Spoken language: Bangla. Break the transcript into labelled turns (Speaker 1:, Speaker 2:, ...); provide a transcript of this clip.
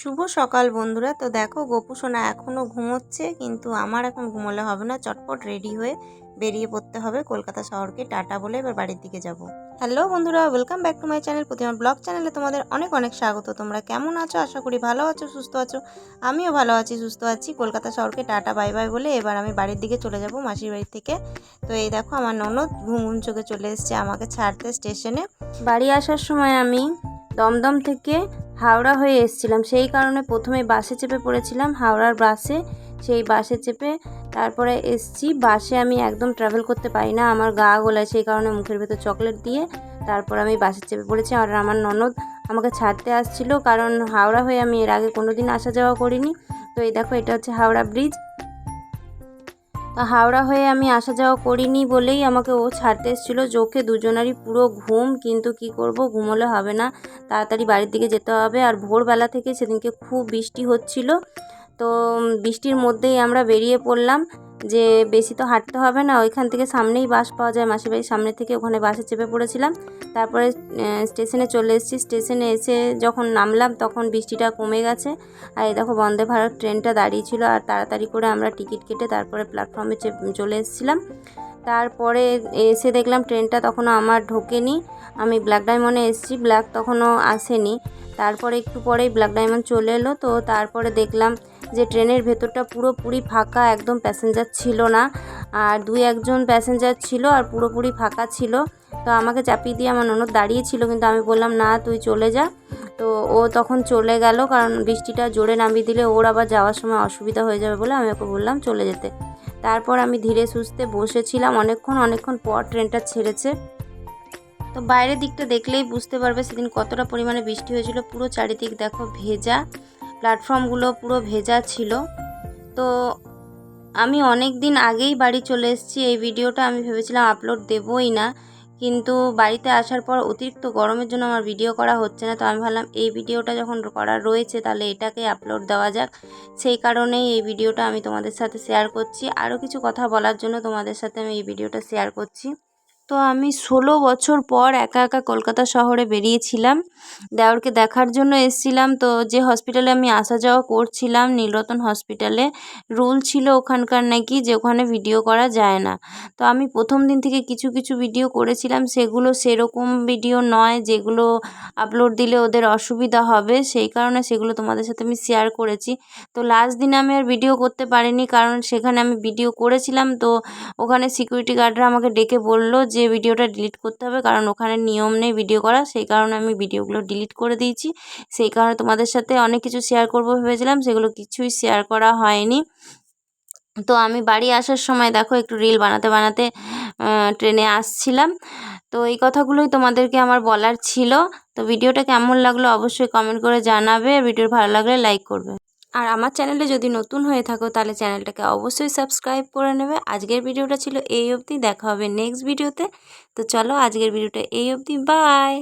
Speaker 1: শুভ সকাল বন্ধুরা। তো দেখো, গোপু সোনা এখনও ঘুমোচ্ছে, কিন্তু আমার এখন ঘুমোলে হবে না। চটপট রেডি হয়ে বেরিয়ে পড়তে হবে কলকাতা শহরকে। টাটা বলে এবার বাড়ির দিকে যাব। হ্যালো বন্ধুরা welcome back to my channel Pratima blog চ্যানেলে তোমাদের অনেক অনেক স্বাগত। তোমরা কেমন আছো? আশা করি ভালো আছো, সুস্থ আছো। আমিও ভালো আছি, সুস্থ আছি। কলকাতা শহরকে টাটা বাই বাই বলে এবার আমি বাড়ির দিকে চলে যাব মাসির বাড়ি থেকে। তো এই দেখো, আমার ননদ ঘুম ঘুম চোখে চলে এসছে আমাকে ছাড়তে স্টেশনে বাড়ি আসার সময় আমি দমদম থেকে হাওড়া হয়ে এসছিলাম। সেই কারণে প্রথমে বাসে চেপে পড়েছিলাম, হাওড়ার বাসে। সেই বাসে চেপে তারপরে এসছি। বাসে আমি একদম ট্রাভেল করতে পারি না, আমার গা গোলায়। সেই কারণে মুখের ভেতর চকলেট দিয়ে তারপর আমি বাসে চেপে পড়েছি। আর আমার ননদ আমাকে ছাড়তে আসছিল, কারণ হাওড়া হয়ে আমি এর আগে কোনো দিন আসা যাওয়া করিনি। তো এই দেখো, এটা হচ্ছে হাওড়া ব্রিজ হাওড়া হয়ে আমি আসা যাওয়া করিনি বলেই আমাকে ও ছাড়তে এসেছিল। চোখে দুজনারই পুরো ঘুম, কিন্তু কি করব, ঘুমোলে হবে না। তাড়াতাড়ি বাড়ির দিকে যেতে হবে। আর ভোরবেলা থেকে সেদিনকে খুব বৃষ্টি হচ্ছিল। তো বৃষ্টির মধ্যেই আমরা বেরিয়ে পড়লাম। যে বেশি তো হাঁটতে হবে না, ওইখান থেকে সামনেই বাস পাওয়া যায় মাসির বাড়ির সামনে থেকে, ওখানে বাসে চেপে পড়েছিলাম। তারপরে স্টেশনে চলে এসেছি। স্টেশনে এসে যখন নামলাম, তখন বৃষ্টিটা কমে গেছে। আর এই দেখো, বন্দে ভারত ট্রেনটা দাঁড়িয়ে ছিল আর তাড়াতাড়ি করে আমরা টিকিট কেটে তারপরে প্ল্যাটফর্মে চলে এসেছিলাম। তারপরে এসে দেখলাম ট্রেনটা তখনও আমার ঢোকেনি। আমি ব্ল্যাক ডায়মন্ডে এসেছি ব্ল্যাক তখনও আসেনি। তারপরে একটু পরেই ব্ল্যাক ডায়মন্ড চলে এলো, তো তারপরে দেখলাম যে ট্রেনের ভেতরটা পুরোপুরি ফাঁকা, একদম প্যাসেঞ্জার ছিল না। আর দুই একজন প্যাসেঞ্জার ছিল আর পুরোপুরি ফাঁকা ছিল। তো আমাকে চাপিয়ে দিয়ে আমার ননদ দাঁড়িয়ে ছিল, কিন্তু আমি বললাম, না, তুই চলে যা। তো ও তখন চলে গেল, কারণ বৃষ্টিটা জোরে নামিয়ে দিলে ওর আবার যাওয়ার সময় অসুবিধা হয়ে যাবে বলে আমি ওকে বললাম, চলে যেতে। তারপর আমি ধীরে সুস্থে বসেছিলাম। অনেকক্ষণ অনেকক্ষণ পর ট্রেনটা ছেড়েছে। তো বাইরের দিকটা দেখলেই বুঝতে পারবে সেদিন কতটা পরিমাণে বৃষ্টি হয়েছিল। পুরো চারিদিক দেখো ভেজা। প্ল্যাটফর্মগুলো পুরো ভেজা ছিল। তো আমি অনেক দিন আগেই বাড়ি চলে এসেছি। এই ভিডিওটা আমি ভেবেছিলাম আপলোড দেবই না। কিন্তু বাড়িতে আসার পর অতিরিক্ত গরমের জন্য আমার ভিডিও করা হচ্ছে না। তো আমি ভাবলাম, এই ভিডিওটা যখন করা রয়েছে, তাহলে এটাকে আপলোড দেওয়া যাক। সেই কারণেই এই ভিডিওটা আমি তোমাদের সাথে শেয়ার করছি। আরও কিছু কথা বলার জন্য তোমাদের সাথে আমি এই ভিডিওটা শেয়ার করছি। তো আমি ষোলো বছর পর একা একা কলকাতা শহরে বেরিয়েছিলাম। দেওরকে দেখার জন্য এসছিলাম। তো যে হসপিটালে আমি আসা যাওয়া করছিলাম, নীলরতন হসপিটালে রুল ছিল ওখানকার নাকি যে ওখানে ভিডিও করা যায় না। তো আমি প্রথম দিন থেকে কিছু কিছু ভিডিও করেছিলাম। সেগুলো সেরকম ভিডিও নয় যেগুলো আপলোড দিলে ওদের অসুবিধা হবে। সেই কারণে সেগুলো তোমাদের সাথে আমি শেয়ার করেছি। তো লাস্ট দিনে আমি আর ভিডিও করতে পারিনি কারণ সেখানে আমি ভিডিও করেছিলাম। তো ওখানে সিকিউরিটি গার্ডরা আমাকে ডেকে বলল যে ভিডিওটা ডিলিট করতে হবে, কারণ ওখানে নিয়ম নেই ভিডিও করা সেই কারণে আমি ভিডিওগুলো ডিলিট করে দিয়েছি। সেই কারণে তোমাদের সাথে অনেক কিছু শেয়ার করব ভেবেছিলাম, সেগুলো কিছুই শেয়ার করা হয়নি। তো আমি বাড়ি আসার সময় দেখো একটু রিল বানাতে বানাতে ট্রেনে আসছিলাম। তো এই কথাগুলোই তোমাদেরকে আমার বলার ছিল। তো ভিডিওটা কেমন লাগল অবশ্যই কমেন্ট করে জানাবে। ভিডিও ভালো লাগলে লাইক করবে। আর আমার চ্যানেলে যদি নতুন হয়ে থাকো, তাহলে চ্যানেলটাকে অবশ্যই সাবস্ক্রাইব করে নেবে। আজকের ভিডিওটা ছিল এই অবধি, দেখা হবে নেক্সট ভিডিওতে তো। চলো আজকের ভিডিওটা এই অবধি বাই